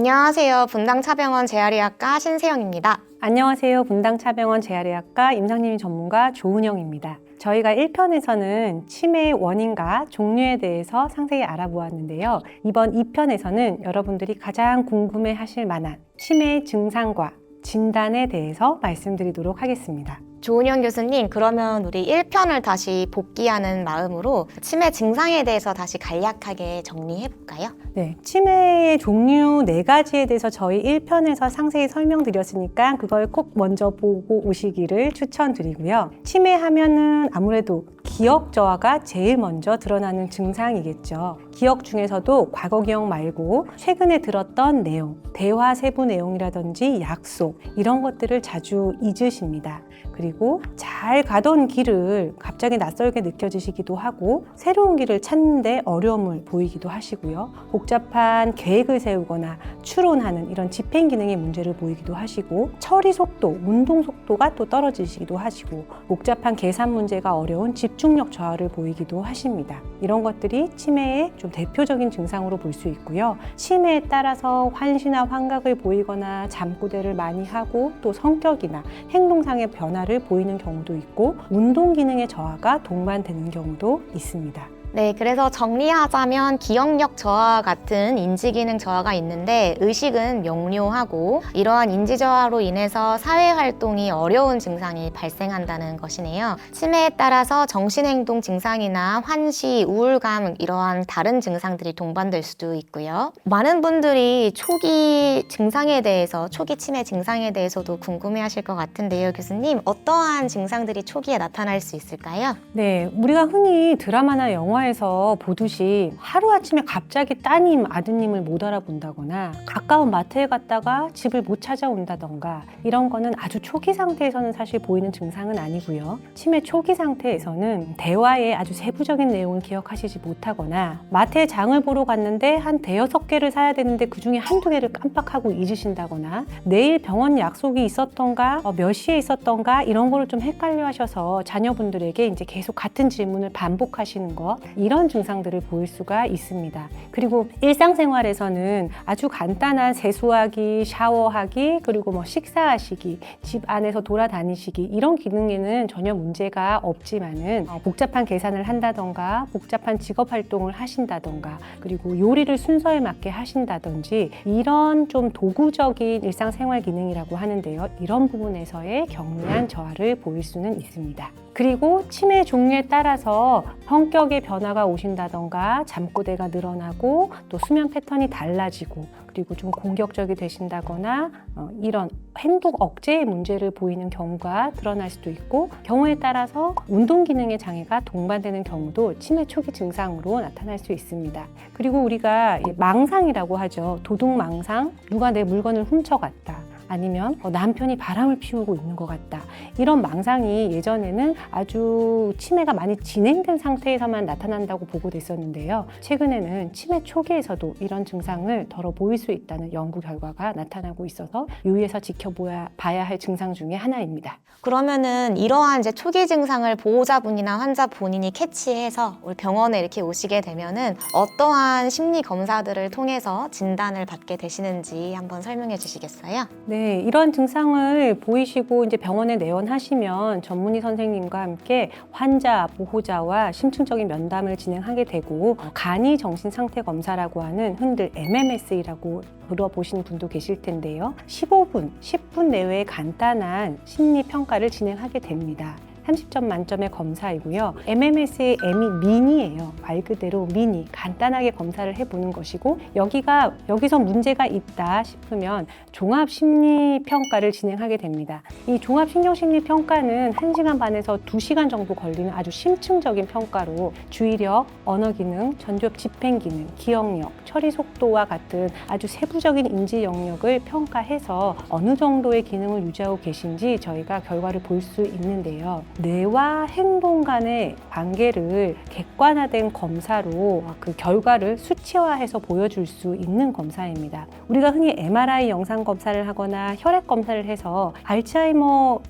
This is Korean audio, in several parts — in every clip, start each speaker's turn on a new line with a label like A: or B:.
A: 안녕하세요. 분당차병원 재활의학과 신세영입니다.
B: 안녕하세요. 분당차병원 재활의학과 임상림이 전문가 조은영입니다. 저희가 1편에서는 치매의 원인과 종류에 대해서 상세히 알아보았는데요. 이번 2편에서는 여러분들이 가장 궁금해 하실 만한 치매의 증상과 진단에 대해서 말씀드리도록 하겠습니다.
A: 조은영 교수님, 그러면 우리 1편을 다시 복귀하는 마음으로 치매 증상에 대해서 다시 간략하게 정리해 볼까요?
B: 네, 치매의 종류 네 가지에 대해서 저희 1편에서 상세히 설명드렸으니까 그걸 꼭 먼저 보고 오시기를 추천드리고요. 치매 하면은 아무래도 기억 저하가 제일 먼저 드러나는 증상이겠죠. 기억 중에서도 과거 기억 말고 최근에 들었던 내용, 대화 세부 내용이라든지 약속 이런 것들을 자주 잊으십니다. 그리고 잘 가던 길을 갑자기 낯설게 느껴지시기도 하고 새로운 길을 찾는데 어려움을 보이기도 하시고요. 복잡한 계획을 세우거나 추론하는 이런 집행 기능의 문제를 보이기도 하시고 처리 속도, 운동 속도가 또 떨어지시기도 하시고 복잡한 계산 문제가 어려운 집중력 저하를 보이기도 하십니다. 이런 것들이 치매의 좀 대표적인 증상으로 볼 수 있고요. 치매에 따라서 환시나 환각을 보이거나 잠꼬대를 많이 하고 또 성격이나 행동상의 변화를 보이는 경우도 있고 운동 기능의 저하가 동반되는 경우도 있습니다.
A: 네, 그래서 정리하자면 기억력 저하 같은 인지 기능 저하가 있는데 의식은 명료하고 이러한 인지 저하로 인해서 사회 활동이 어려운 증상이 발생한다는 것이네요. 치매에 따라서 정신행동 증상이나 환시, 우울감 이러한 다른 증상들이 동반될 수도 있고요. 많은 분들이 초기 증상에 대해서 초기 치매 증상에 대해서도 궁금해하실 것 같은데요, 교수님 어떠한 증상들이 초기에 나타날 수 있을까요?
B: 네, 우리가 흔히 드라마나 영화 에서 보듯이 하루아침에 갑자기 따님, 아드님을 못 알아본다거나 가까운 마트에 갔다가 집을 못 찾아온다던가 이런 거는 아주 초기 상태에서는 사실 보이는 증상은 아니고요. 치매 초기 상태에서는 대화의 아주 세부적인 내용을 기억하시지 못하거나 마트에 장을 보러 갔는데 한 대여섯 개를 사야 되는데 그 중에 한두 개를 깜빡하고 잊으신다거나 내일 병원 약속이 있었던가 어, 몇 시에 있었던가 이런 거를 좀 헷갈려 하셔서 자녀분들에게 이제 계속 같은 질문을 반복하시는 것 이런 증상들을 보일 수가 있습니다. 그리고 일상생활에서는 아주 간단한 세수하기, 샤워하기, 그리고 뭐 식사하시기, 집 안에서 돌아다니시기 이런 기능에는 전혀 문제가 없지만은 어, 복잡한 계산을 한다던가 복잡한 직업 활동을 하신다던가 그리고 요리를 순서에 맞게 하신다든지 이런 좀 도구적인 일상생활 기능이라고 하는데요. 이런 부분에서의 경미한 저하를 보일 수는 있습니다. 그리고 치매 종류에 따라서 성격의 변화 가 오신다던가 잠꼬대가 늘어나고 또 수면 패턴이 달라지고 그리고 좀 공격적이 되신다거나 어, 이런 행동 억제의 문제를 보이는 경우가 드러날 수도 있고 경우에 따라서 운동 기능의 장애가 동반되는 경우도 치매 초기 증상으로 나타날 수 있습니다. 그리고 우리가 이 망상이라고 하죠. 도둑 망상, 누가 내 물건을 훔쳐갔다. 아니면 어, 남편이 바람을 피우고 있는 것 같다. 이런 망상이 예전에는 아주 치매가 많이 진행된 상태에서만 나타난다고 보고됐었는데요. 최근에는 치매 초기에서도 이런 증상을 덜어 보일 수 있다는 연구 결과가 나타나고 있어서 유의해서 지켜봐야 봐야 할 증상 중에 하나입니다.
A: 그러면은 이러한 이제 초기 증상을 보호자분이나 환자 본인이 캐치해서 우리 병원에 이렇게 오시게 되면은 어떠한 심리 검사들을 통해서 진단을 받게 되시는지 한번 설명해 주시겠어요?
B: 네, 이런 증상을 보이시고 이제 병원에 내원하시면 전문의 선생님과 함께 환자, 보호자와 심층적인 면담을 진행하게 되고 간이 정신 상태 검사라고 하는 흔들 MMS이라고 들어보신 분도 계실 텐데요. 15분, 10분 내외의 간단한 심리 평가를 진행하게 됩니다. 30점 만점의 검사이고요. MMS의 M이 미니예요. 말 그대로 미니. 간단하게 검사를 해보는 것이고 여기가 여기서 문제가 있다 싶으면 종합 심리 평가를 진행하게 됩니다. 이 종합 신경 심리 평가는 1시간 반에서 2시간 정도 걸리는 아주 심층적인 평가로 주의력, 언어 기능, 전두엽 집행 기능, 기억력, 처리 속도와 같은 아주 세부적인 인지 영역을 평가해서 어느 정도의 기능을 유지하고 계신지 저희가 결과를 볼 수 있는데요. 뇌와 행동 간의 관계를 객관화된 검사로 그 결과를 수치화해서 보여줄 수 있는 검사입니다. 우리가 흔히 MRI 영상 검사를 하거나 혈액 검사를 해서 알츠하이머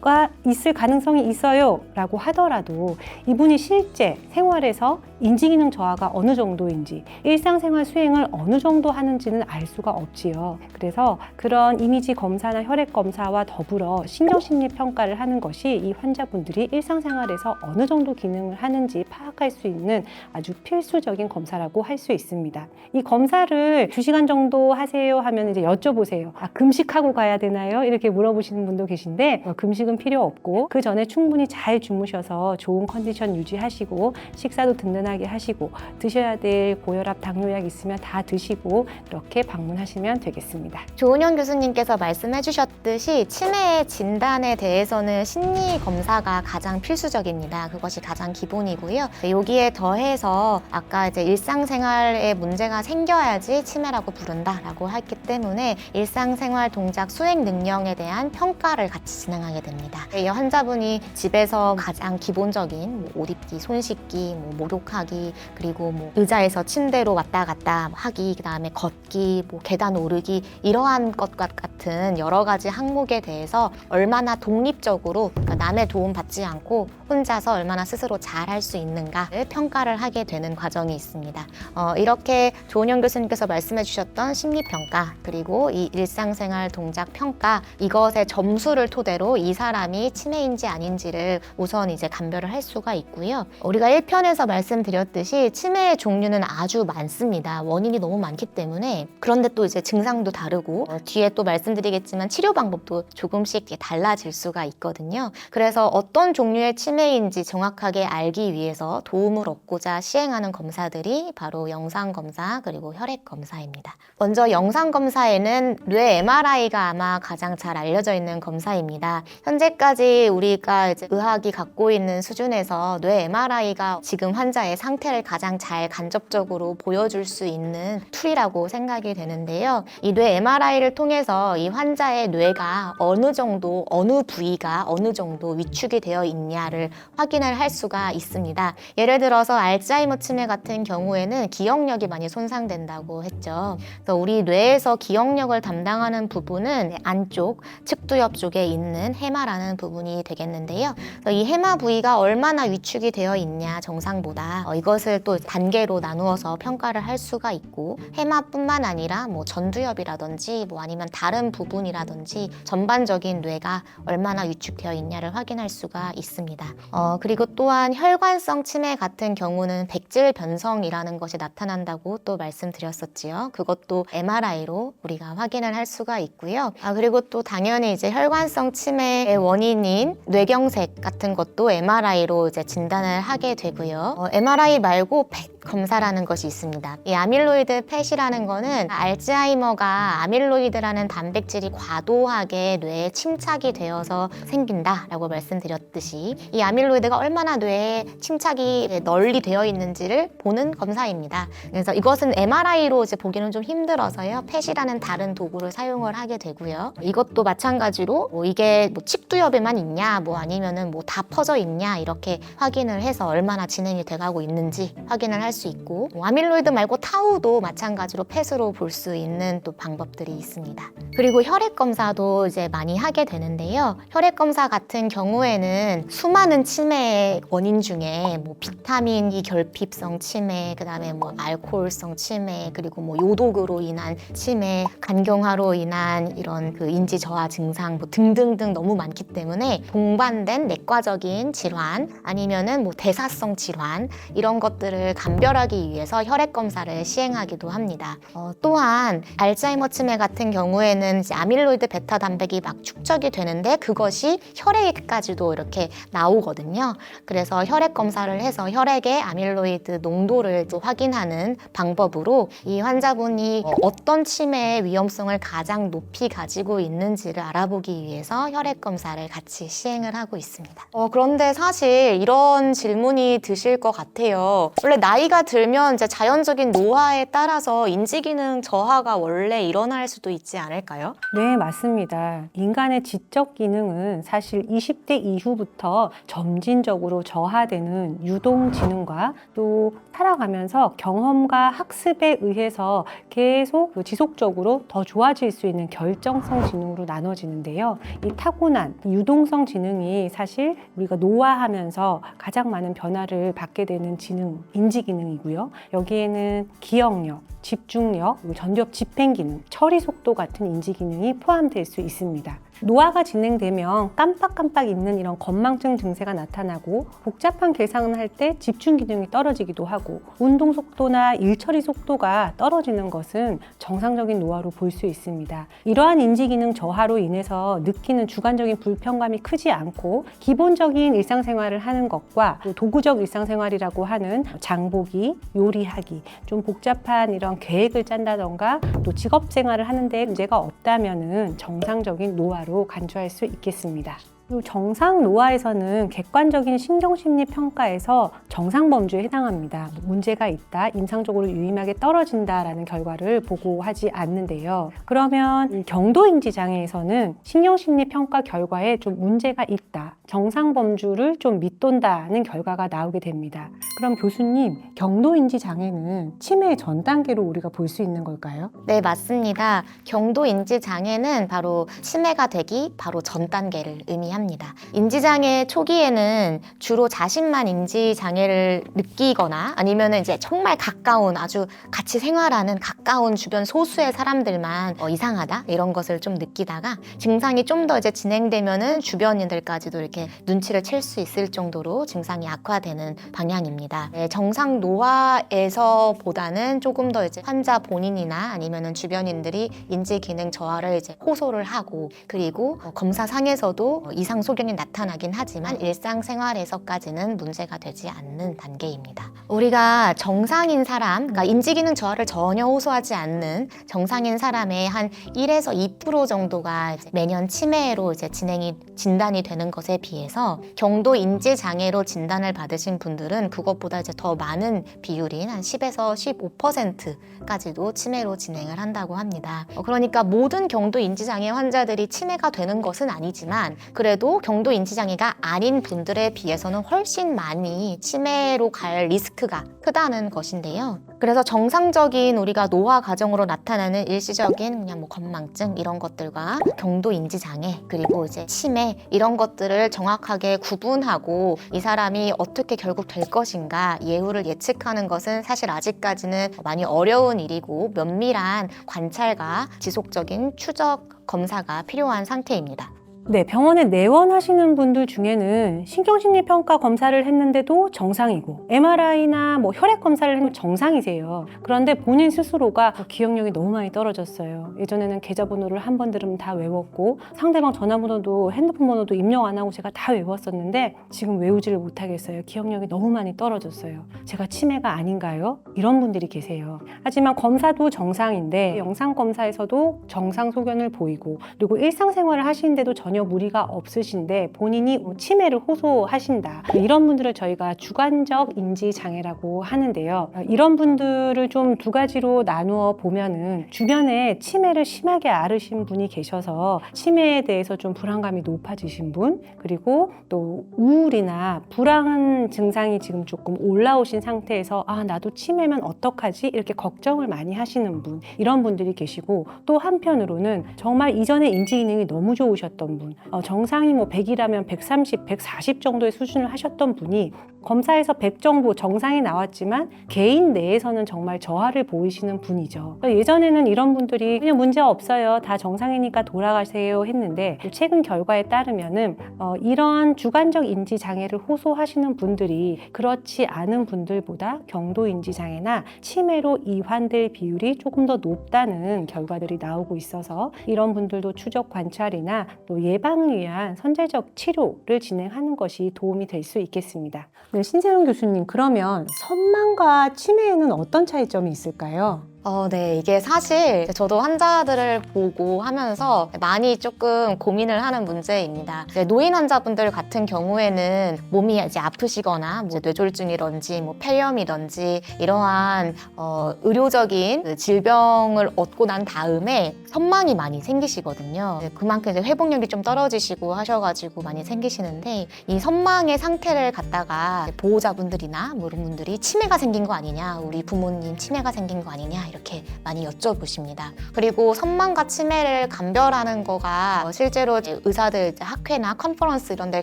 B: 가 있을 가능성이 있어요 라고 하더라도 이분이 실제 생활에서 인지기능 저하가 어느 정도인지 일상생활 수행을 어느 정도 하는지는 알 수가 없지요. 그래서 그런 이미지 검사나 혈액 검사와 더불어 신경심리 평가를 하는 것이 이 환자분들이 일상생활에서 어느 정도 기능을 하는지 파악할 수 있는 아주 필수적인 검사라고 할 수 있습니다. 이 검사를 2시간 정도 하세요 하면 이제 여쭤보세요. 아, 금식하고 가야 되나요? 이렇게 물어보시는 분도 계신데 어, 금식 은 필요 없고 그 전에 충분히 잘 주무셔서 좋은 컨디션 유지하시고 식사도 든든하게 하시고 드셔야 될 고혈압, 당뇨약 있으면 다 드시고 이렇게 방문하시면 되겠습니다.
A: 조은영 교수님께서 말씀해 주셨듯이 치매 진단에 대해서는 심리 검사가 가장 필수적입니다. 그것이 가장 기본이고요. 네, 여기에 더해서 아까 이제 일상생활에 문제가 생겨야지 치매라고 부른다라고 했기 때문에 일상생활 동작 수행 능력에 대한 평가를 같이 진행하게 됩니다. 이 환자분이 집에서 가장 기본적인 뭐 옷 입기, 손 씻기, 뭐 목욕하기, 그리고 뭐 의자에서 침대로 왔다 갔다 하기, 그다음에 걷기, 뭐 계단 오르기 이러한 것과 같은 여러 가지 항목에 대해서 얼마나 독립적으로 남의 도움 받지 않고 혼자서 얼마나 스스로 잘 할 수 있는가를 평가를 하게 되는 과정이 있습니다. 어, 이렇게 조은영 교수님께서 말씀해 주셨던 심리평가 그리고 이 일상생활 동작 평가 이것의 점수를 토대로 이 사람이 치매인지 아닌지를 우선 이제 감별을 할 수가 있고요. 우리가 1편에서 말씀드렸듯이 치매의 종류는 아주 많습니다. 원인이 너무 많기 때문에 그런데 또 이제 증상도 다르고 어, 뒤에 또 말씀드리겠지만 치료 방법도 조금씩 달라질 수가 있거든요. 그래서 어떤 종류의 치매인지 정확하게 알기 위해서 도움을 얻고자 시행하는 검사들이 바로 영상 검사 그리고 혈액 검사입니다. 먼저 영상 검사에는 뇌 MRI가 아마 가장 잘 알려져 있는 검사입니다. 현재까지 우리가 이제 의학이 갖고 있는 수준에서 뇌 MRI가 지금 환자의 상태를 가장 잘 간접적으로 보여줄 수 있는 툴이라고 생각이 되는데요. 이 뇌 MRI를 통해서 이 환자의 뇌가 어느 정도 어느 부위가 어느 정도 위축이 되어 있냐를 확인을 할 수가 있습니다. 예를 들어서 알츠하이머 치매 같은 경우에는 기억력이 많이 손상된다고 했죠. 그래서 우리 뇌에서 기억력을 담당하는 부분은 안쪽 측두엽 쪽에 있는 해마라는 부분이 되겠는데요. 이 해마 부위가 얼마나 위축이 되어 있냐 정상보다 어, 이것을 또 단계로 나누어서 평가를 할 수가 있고 해마뿐만 아니라 뭐 전두엽이라든지 뭐 아니면 다른 부분이라든지 전반적인 뇌가 얼마나 위축되어 있냐를 확인할 수가 있습니다. 어, 그리고 또한 혈관성 치매 같은 경우는 백질 변성이라는 것이 나타난다고 또 말씀드렸었지요. 그것도 MRI로 우리가 확인을 할 수가 있고요. 아, 그리고 또 당연히 이제 혈관성 치매의 원인인 뇌경색 같은 것도 MRI로 이제 진단을 하게 되고요. 어, MRI 말고 펫 검사라는 것이 있습니다. 이 아밀로이드 펫이라는 거는 알츠하이머가 아밀로이드라는 단백질이 과도하게 뇌에 침착이 되어서 생긴다라고 말씀드렸듯이 이 아밀로이드가 얼마나 뇌에 침착이 널리 되어 있는지를 보는 검사입니다. 그래서 이것은 MRI로 이제 보기는 좀 힘들어서요. 펫이라는 다른 도구를 사용을 하게 되고요. 이것도 마찬가지로 뭐 이게 뭐 칡두엽에만 있냐, 뭐 아니면은 뭐 다 퍼져 있냐 이렇게 확인을 해서 얼마나 진행이 돼가고 있는지 확인을 할수 있고 뭐 아밀로이드 말고 타우도 마찬가지로 펫으로 볼 수 있는 또 방법들이 있습니다. 그리고 혈액 검사도 이제 많이 하게 되는데요. 혈액 검사 같은 경우에는 수많은 치매의 원인 중에 뭐 비타민 E 결핍성 치매, 그다음에 뭐 알코올성 치매, 그리고 뭐 요독으로 인한 치매, 간경화로 인한 이런 그 인지 저하 증상 뭐 등등등 너무 많기 때문에 동반된 내과적인 질환 아니면은 뭐 대사성 질환 이런 것들을 감 별하기 위해서 혈액 검사를 시행하기도 합니다. 어, 또한 알츠하이머 치매 같은 경우에는 아밀로이드 베타 단백이 막 축적이 되는데 그것이 혈액까지도 이렇게 나오거든요. 그래서 혈액 검사를 해서 혈액의 아밀로이드 농도를 또 확인하는 방법으로 이 환자분이 어, 어떤 치매의 위험성을 가장 높이 가지고 있는지를 알아보기 위해서 혈액 검사를 같이 시행을 하고 있습니다. 어, 그런데 사실 이런 질문이 드실 것 같아요. 원래 나이 나이가 들면 이제 자연적인 노화에 따라서 인지 기능 저하가 원래 일어날 수도 있지 않을까요?
B: 네, 맞습니다. 인간의 지적 기능은 사실 20대 이후부터 점진적으로 저하되는 유동 지능과 또 살아가면서 경험과 학습에 의해서 계속 지속적으로 더 좋아질 수 있는 결정성 지능으로 나눠지는데요. 이 타고난 유동성 지능이 사실 우리가 노화하면서 가장 많은 변화를 받게 되는 지능, 인지 기능 이고요. 여기에는 기억력, 집중력, 전두엽 집행 기능, 처리 속도 같은 인지 기능이 포함될 수 있습니다. 노화가 진행되면 깜빡깜빡 잊는 이런 건망증 증세가 나타나고 복잡한 계산을 할 때 집중 기능이 떨어지기도 하고 운동 속도나 일 처리 속도가 떨어지는 것은 정상적인 노화로 볼 수 있습니다. 이러한 인지 기능 저하로 인해서 느끼는 주관적인 불편감이 크지 않고 기본적인 일상생활을 하는 것과 또 도구적 일상생활이라고 하는 장보기, 요리하기, 좀 복잡한 이런 계획을 짠다던가 또 직업 생활을 하는데 문제가 없다면은 정상적인 노화로 간주할 수 있겠습니다. 정상 노화에서는 객관적인 신경심리 평가에서 정상 범주에 해당합니다. 문제가 있다, 임상적으로 유의하게 떨어진다라는 결과를 보고하지 않는데요. 그러면 이 경도인지 장애에서는 신경심리 평가 결과에 좀 문제가 있다, 정상 범주를 좀 밑돈다는 결과가 나오게 됩니다. 그럼 교수님, 경도인지 장애는 치매의 전 단계로 우리가 볼 수 있는 걸까요?
A: 네, 맞습니다. 경도 인지 장애는 바로 치매가 되기 바로 전 단계를 의미합니다. 인지 장애 초기에는 주로 자신만 인지 장애를 느끼거나 아니면 이제 정말 가까운 아주 같이 생활하는 가까운 주변 소수의 사람들만 어, 이상하다 이런 것을 좀 느끼다가 증상이 좀 더 이제 진행되면은 주변인들까지도 이렇게 눈치를 챌 수 있을 정도로 증상이 악화되는 방향입니다. 네, 정상 노화에서보다는 조금 더 이제 환자 본인이나 아니면은 주변인들이 인지 기능 저하를 이제 호소를 하고 그리고 어, 검사상에서도 어, 이상 소견이 나타나긴 하지만 일상생활에서까지는 문제가 되지 않는 단계입니다. 우리가 정상인 사람, 그러니까 인지 기능 저하를 전혀 호소하지 않는 정상인 사람의 한 1에서 2% 정도가 매년 치매로 이제 진행이 진단이 되는 것에 비해 서 경도 인지 장애로 진단을 받으신 분들은 그것보다 이제 더 많은 비율인 한 10에서 15%까지도 치매로 진행을 한다고 합니다. 어, 그러니까 모든 경도 인지 장애 환자들이 치매가 되는 것은 아니지만 그래도 경도 인지 장애가 아닌 분들에 비해서는 훨씬 많이 치매로 갈 리스크가 크다는 것인데요. 그래서 정상적인 우리가 노화 과정으로 나타나는 일시적인 그냥 뭐 건망증 이런 것들과 경도 인지 장애 그리고 이제 치매 이런 것들을 정확하게 구분하고 이 사람이 어떻게 결국 될 것인가 예후를 예측하는 것은 사실 아직까지는 많이 어려운 일이고 면밀한 관찰과 지속적인 추적 검사가 필요한 상태입니다.
B: 네, 병원에 내원하시는 분들 중에는 신경심리 평가 검사를 했는데도 정상이고 MRI나 뭐 혈액 검사를 했는데 정상이세요. 그런데 본인 스스로가 기억력이 너무 많이 떨어졌어요. 예전에는 계좌번호를 한 번 들으면 다 외웠고 상대방 전화번호도 핸드폰 번호도 입력 안 하고 제가 다 외웠었는데 지금 외우지를 못하겠어요. 기억력이 너무 많이 떨어졌어요. 제가 치매가 아닌가요? 이런 분들이 계세요. 하지만 검사도 정상인데 영상 검사에서도 정상 소견을 보이고 그리고 일상생활을 하시는데도 전혀 무리가 없으신데 본인이 치매를 호소하신다. 이런 분들을 저희가 주관적 인지 장애라고 하는데요. 이런 분들을 좀 두 가지로 나누어 보면은 주변에 치매를 심하게 앓으신 분이 계셔서 치매에 대해서 좀 불안감이 높아지신 분 그리고 또 우울이나 불안 증상이 지금 조금 올라오신 상태에서 아 나도 치매면 어떡하지 이렇게 걱정을 많이 하시는 분 이런 분들이 계시고 또 한편으로는 정말 이전에 인지 기능이 너무 좋으셨던 분 어, 정상이 뭐 100이라면 130, 140 정도의 수준을 하셨던 분이 검사에서 100 정도 정상이 나왔지만 개인 내에서는 정말 저하를 보이시는 분이죠. 그러니까 예전에는 이런 분들이 그냥 문제 없어요. 다 정상이니까 돌아가세요 했는데 최근 결과에 따르면은 어, 이런 주관적 인지 장애를 호소하시는 분들이 그렇지 않은 분들보다 경도 인지 장애나 치매로 이환될 비율이 조금 더 높다는 결과들이 나오고 있어서 이런 분들도 추적 관찰이나 또 예방을 위한 선제적 치료를 진행하는 것이 도움이 될 수 있겠습니다. 네, 신세영 교수님, 그러면 선망과 치매에는 어떤 차이점이 있을까요?
A: 어, 네. 이게 사실 저도 환자들을 보고 하면서 많이 조금 고민을 하는 문제입니다. 노인 환자분들 같은 경우에는 몸이 이제 아프시거나 뭐 뇌졸중이든지 뭐 폐렴이든지 이러한 어, 의료적인 그 질병을 얻고 난 다음에 선망이 많이 생기시거든요. 네, 그만큼 이제 회복력이 좀 떨어지시고 하셔가지고 많이 생기시는데 이 선망의 상태를 갖다가 보호자분들이나 뭐 이런 분들이 치매가 생긴 거 아니냐, 우리 부모님 치매가 생긴 거 아니냐 이 렇게 많이 여쭤보십니다. 그리고 선망과 치매를 감별하는 거가 어, 실제로 의사들 학회나 컨퍼런스 이런 데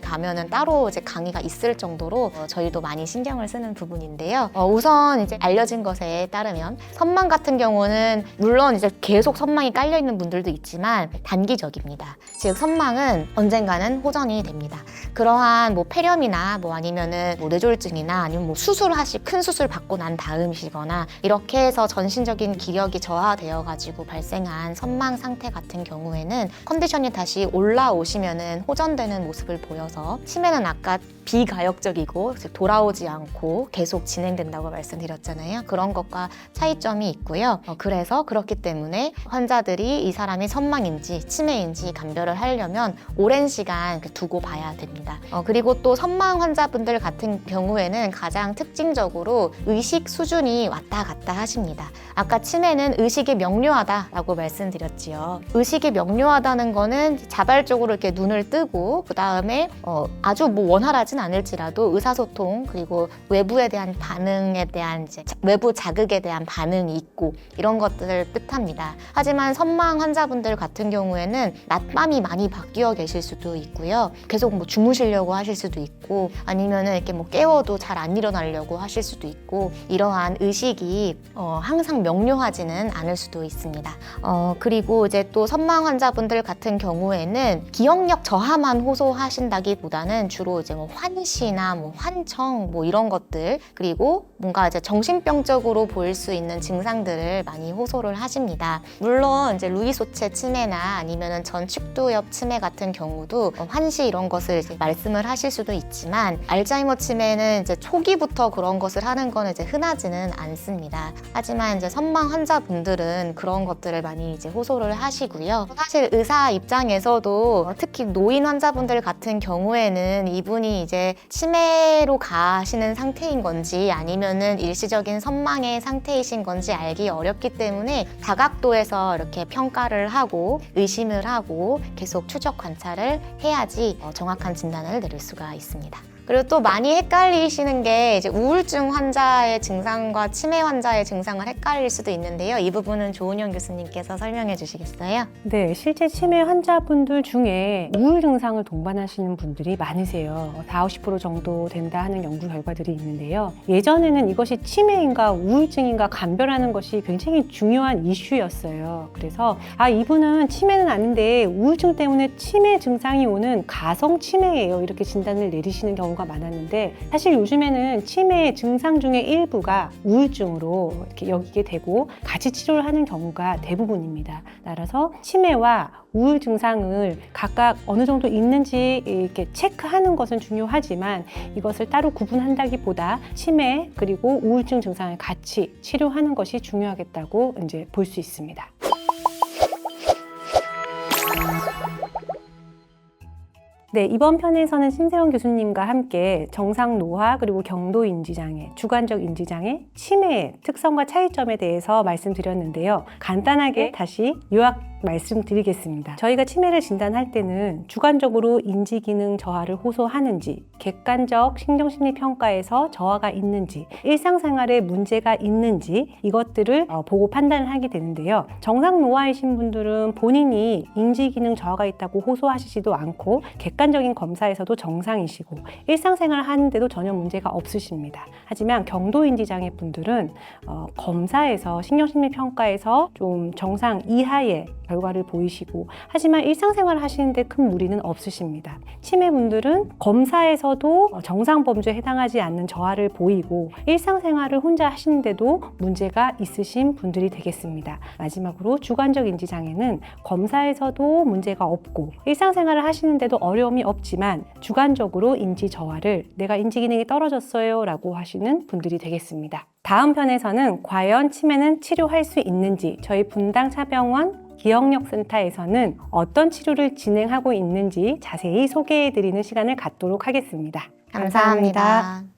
A: 가면은 따로 이제 강의가 있을 정도로 어, 저희도 많이 신경을 쓰는 부분인데요. 어, 우선 이제 알려진 것에 따르면 선망 같은 경우는 물론 이제 계속 선망이 깔려 있는 분들도 있지만 단기적입니다. 즉 선망은 언젠가는 호전이 됩니다. 그러한 뭐 폐렴이나 뭐 아니면은 뭐 뇌졸중이나 아니면 뭐 수술하시 큰 수술 받고 난 다음이시거나 이렇게 해서 전신적 인 기력이 저하되어 가지고 발생한 선망 상태 같은 경우에는 컨디션이 다시 올라오시면은 호전되는 모습을 보여서 치매는 아까 비가역적이고 즉 돌아오지 않고 계속 진행된다고 말씀드렸잖아요. 그런 것과 차이점이 있고요. 어, 그래서 그렇기 때문에 환자들이 이 사람이 선망인지 치매인지 감별을 하려면 오랜 시간 그 두고 봐야 됩니다. 어, 그리고 또 선망 환자분들 같은 경우에는 가장 특징적으로 의식 수준이 왔다 갔다 하십니다. 아까 치매는 의식이 명료하다라고 말씀드렸지요. 의식이 명료하다는 거는 자발적으로 이렇게 눈을 뜨고 그 다음에 어, 아주 뭐 원활하진 않을지라도 의사소통 그리고 외부에 대한 반응에 대한 이제 자- 외부 자극에 대한 반응이 있고 이런 것들을 뜻합니다. 하지만 선망 환자분들 같은 경우에는 낮밤이 많이 바뀌어 계실 수도 있고요. 계속 뭐 주무시려고 하실 수도 있고 아니면은 이렇게 뭐 깨워도 잘 안 일어나려고 하실 수도 있고 이러한 의식이 어, 항상 명료하지는 않을 수도 있습니다. 어, 그리고 이제 또 선망 환자분들 같은 경우에는 기억력 저하만 호소하신다기보다는 주로 이제 뭐 환시나 뭐 환청 뭐 이런 것들 그리고 뭔가 이제 정신병적으로 보일 수 있는 증상들을 많이 호소를 하십니다. 물론 이제 루이소체 치매나 아니면은 전축두엽 치매 같은 경우도 어, 환시 이런 것을 말씀을 하실 수도 있지만 알츠하이머 치매는 이제 초기부터 그런 것을 하는 거는 이제 흔하지는 않습니다. 하지만 이제 선망 환자분들은 그런 것들을 많이 이제 호소를 하시고요. 사실 의사 입장에서도 어, 특히 노인 환자분들 같은 경우에는 이분이 이제 치매로 가시는 상태인 건지 아니면은 일시적인 선망의 상태이신 건지 알기 어렵기 때문에 다각도에서 이렇게 평가를 하고 의심을 하고 계속 추적 관찰을 해야지 어, 정확한 진단을 내릴 수가 있습니다. 그리고 또 많이 헷갈리시는 게 이제 우울증 환자의 증상과 치매 환자의 증상을 헷갈릴 수도 있는데요. 이 부분은 조은영 교수님께서 설명해 주시겠어요?
B: 네, 실제 치매 환자분들 중에 우울 증상을 동반하시는 분들이 많으세요. 40, 50% 정도 된다 하는 연구 결과들이 있는데요. 예전에는 이것이 치매인가 우울증인가 감별하는 것이 굉장히 중요한 이슈였어요. 그래서 아, 이분은 치매는 아닌데 우울증 때문에 치매 증상이 오는 가성 치매예요. 이렇게 진단을 내리시는 경우 가 많았는데 사실 요즘에는 치매 증상 중에 일부가 우울증으로 이렇게 여기게 되고 같이 치료를 하는 경우가 대부분입니다. 따라서 치매와 우울 증상을 각각 어느 정도 있는지 이렇게 체크하는 것은 중요하지만 이것을 따로 구분한다기보다 치매 그리고 우울증 증상을 같이 치료하는 것이 중요하겠다고 이제 볼 수 있습니다. 네, 이번 편에서는 신세원 교수님과 함께 정상 노화 그리고 경도 인지장애, 주관적 인지장애, 치매의 특성과 차이점에 대해서 말씀드렸는데요. 간단하게 다시 요약 말씀드리겠습니다. 저희가 치매를 진단할 때는 주관적으로 인지 기능 저하를 호소하는지, 객관적 신경심리 평가에서 저하가 있는지, 일상생활에 문제가 있는지 이것들을 어, 보고 판단을 하게 되는데요. 정상 노화이신 분들은 본인이 인지 기능 저하가 있다고 호소하시지도 않고 객관적인 검사에서도 정상이시고 일상생활 하는데도 전혀 문제가 없으십니다. 하지만 경도인지 장애 분들은 어, 검사에서 신경심리 평가에서 좀 정상 이하의 결과를 보이시고 하지만 일상생활 하시는데 큰 무리는 없으십니다. 치매 분들은 검사에서도 정상 범주에 해당하지 않는 저하를 보이고 일상생활을 혼자 하시는데도 문제가 있으신 분들이 되겠습니다. 마지막으로 주관적 인지 장애는 검사에서도 문제가 없고 일상생활을 하시는데도 어려움이 없지만 주관적으로 인지 저하를 내가 인지 기능이 떨어졌어요 라고 하시는 분들이 되겠습니다. 다음 편에서는 과연 치매는 치료할 수 있는지 저희 분당 차병원 기억력 센터에서는 어떤 치료를 진행하고 있는지 자세히 소개해 드리는 시간을 갖도록 하겠습니다.
A: 감사합니다.